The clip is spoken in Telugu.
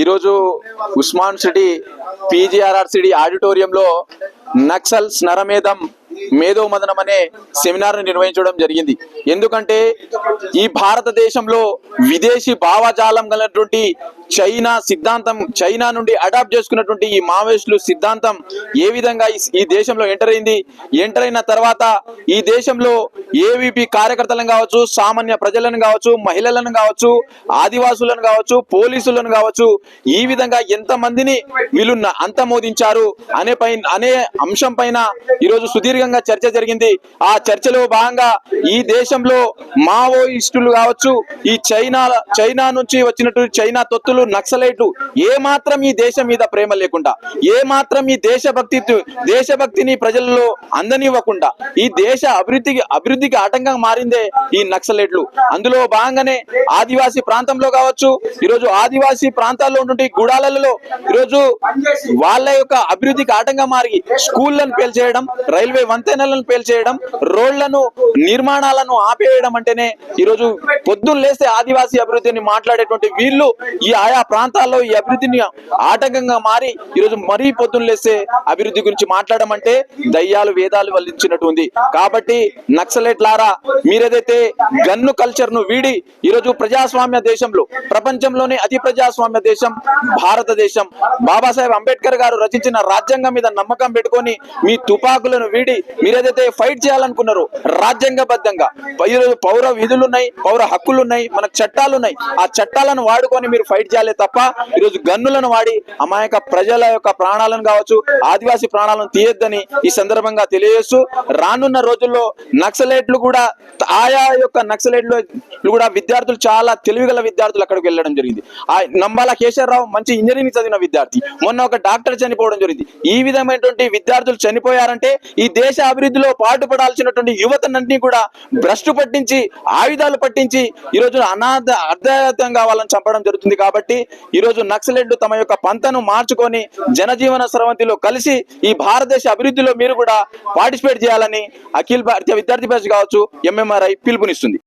ఈరోజు ఉస్మాన్ సిటీ పీజీఆర్ఆర్ సిటీ ఆడిటోరియంలో నక్సల్స్ నరమేధం మేధో మదనం అనే సెమినార్ నిర్వహించడం జరిగింది. ఎందుకంటే ఈ భారతదేశంలో విదేశీ భావజాలం గలటువంటి చైనా సిద్ధాంతం చైనా నుండి అడాప్ట్ చేసుకున్నటువంటి ఈ మావోయిస్టులు సిద్ధాంతం ఏ విధంగా ఈ- దేశంలో ఎంటర్ అయింది? ఎంటర్ అయిన తర్వాత ఈ దేశంలో ఏవిపి కార్యకర్తలను కావచ్చు సామాన్య ప్రజలను కావచ్చు మహిళలను కావచ్చు ఆదివాసులను కావచ్చు పోలీసులను కావచ్చు ఈ విధంగా ఎంత మందిని వీళ్ళు అంతమోదించారు అనే పైన అనే అంశం పైన ఈరోజు సుదీర్ఘంగా చర్చ జరిగింది. ఆ చర్చలో భాగంగా ఈ దేశంలో మావోయిస్టులు కావచ్చు ఈ చైనా చైనా నుంచి వచ్చినటువంటి చైనా తొత్తులు నక్సలైట్లు ఏ మాత్రం ఈ దేశం మీద ప్రేమ లేకుండా ఏ మాత్రం ఈ దేశభక్తి దేశభక్తిని ప్రజల్లో అందనివ్వకుండా ఈ దేశ అభివృద్ధికి అభివృద్ధికి ఆటంకంగా మారిందే ఈ నక్సలైట్లు. అందులో భాగంగానే ఆదివాసీ ప్రాంతంలో కావచ్చు ఈరోజు ఆదివాసీ ప్రాంతాల్లో ఉన్నటువంటి గుడాలలో ఈరోజు వాళ్ళ యొక్క అభివృద్ధికి ఆటంగా మారి స్కూళ్ళను పేల్చేయడం రైల్వే వంతెనలను పేల్చేయడం రోడ్లను నిర్మాణాలను ఆపేయడం అంటేనే ఈరోజు పొద్దున్న లేస్తే ఆదివాసీ అభివృద్ధిని మాట్లాడేటువంటి వీళ్ళు ఈ ఆయా ప్రాంతాల్లో ఈ అభివృద్ధిని ఆటంకంగా మారి ఈరోజు మరీ పొద్దున్న లేస్తే అభివృద్ధి గురించి మాట్లాడడం అంటే దయ్యాలు వేదాలు వల్లించినట్టు ఉంది కాబట్టి నక్సలైట్లారా మీరేదైతే గన్ను కల్చర్ను వీడి ఈరోజు ప్రజాస్వామ్య దేశంలో ప్రపంచంలోనే అతి ప్రజాస్వామ్య దేశం భారతదేశం. బాబాసాహెబ్ అంబేద్కర్ గారు రచించిన రాజ్యాంగం మీద నమ్మకం పెట్టుకొని మీ తుపాకులను వీడి మీరేదైతే ఫైట్ చేయాలనుకున్నారో రాజ్యాంగబద్ధంగా ఈరోజు పౌర విధులు ఉన్నాయి పౌర హక్కులు ఉన్నాయి మనకు చట్టాలు ఉన్నాయి ఆ చట్టాలను వాడుకొని మీరు ఫైట్ చేయాలి తప్ప ఈరోజు గన్నులను వాడి అమాయక ప్రజల యొక్క ప్రాణాలను కావచ్చు ఆదివాసీ ప్రాణాలను తీయొద్దని ఈ సందర్భంగా తెలియజేస్తూ రానున్న రోజుల్లో నక్సలైట్లు కూడా ఆయా యొక్క నక్సలైట్లు కూడా విద్యార్థులు చాలా తెలివిగల విద్యార్థులు అక్కడికి వెళ్ళడం జరిగింది. ఆ నంబాల కేశవరావు మంచి ఇంజనీరింగ్ చదివిన విద్యార్థి. మొన్న ఒక డాక్టర్ చనిపోవడం జరిగింది. ఈ విధమైనటువంటి విద్యార్థులు చనిపోయారంటే ఈ దేశ అభివృద్ధిలో పాటుపడాల్సినటువంటి యువతనంటినీ కూడా భ్రష్టు పట్టించి ఆయుధాలు పట్టించి ఈ రోజు అనాథ అర్ధాయుతంగా వాళ్ళని చంపడం జరుగుతుంది కాబట్టి ఈ రోజు నక్సలెడ్లు తమ యొక్క పంతను మార్చుకొని జనజీవన స్రవంతిలో కలిసి ఈ భారతదేశ అభివృద్ధిలో మీరు కూడా పార్టిసిపేట్ చేయాలని అఖిల భారతీయ విద్యార్థి పరిషత్ కావచ్చు ఎంఎంఆర్ఐ పిలుపునిస్తుంది.